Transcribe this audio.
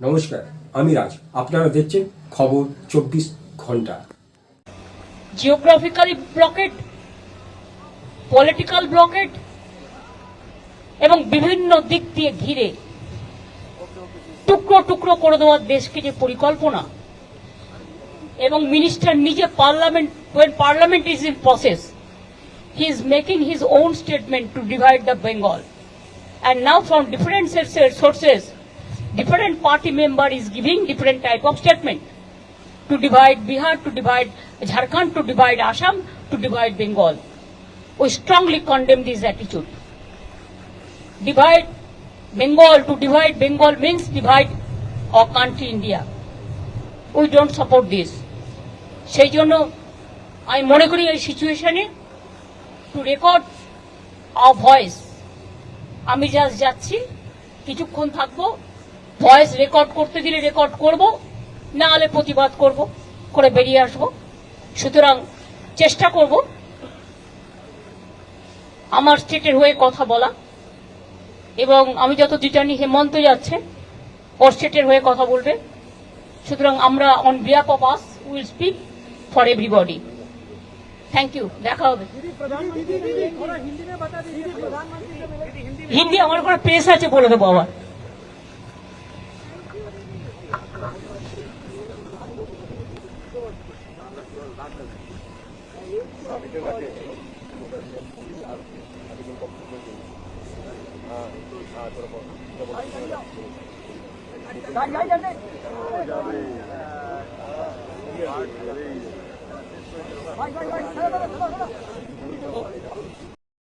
নমস্কার, আমি রাজ। আপনারা দেখছেন খবর চব্বিশ ঘণ্টা। জিওগ্রাফিক্যালি ব্লকেড পলিটিক্যাল ব্লকেড এবং বিভিন্ন দিক দিয়ে ঘিরে টুকরো টুকরো করে দেওয়ার দেশকে যে পরিকল্পনা, এবং মিনিস্টার নিজে parliament when parliament is in process he is making his own statement to divide the Bengal and now from different sources different party member is giving different type of statement to divide Bihar, to divide Jharkhand, to divide Assam, to divide Bengal. We strongly condemn this attitude. Divide Bengal, to divide Bengal means divide our country India. We don't support this. সেই জন্য আমি মনে করি এই সিচুয়েশনে to record our voice আমি just যাচ্ছি কিছুক্ষণ থাকব ভয়েস রেকর্ড করতে দিলে রেকর্ড করব, না হলে প্রতিবাদ করব, করে বেরিয়ে আসব। সুতরাং চেষ্টা করব আমার স্টেটের হয়ে কথা বলা এবং আমি যত রিটার্নি হেমন্ত যাচ্ছে, ওর স্টেটের হয়ে কথা বলবে। সুতরাং আমরা on behalf of us will speak for everybody thank you দেখা হবে। হিন্দি, আমার কোনো প্রেস আছে বলে দেবো আবার। ভাই ভাই ভাই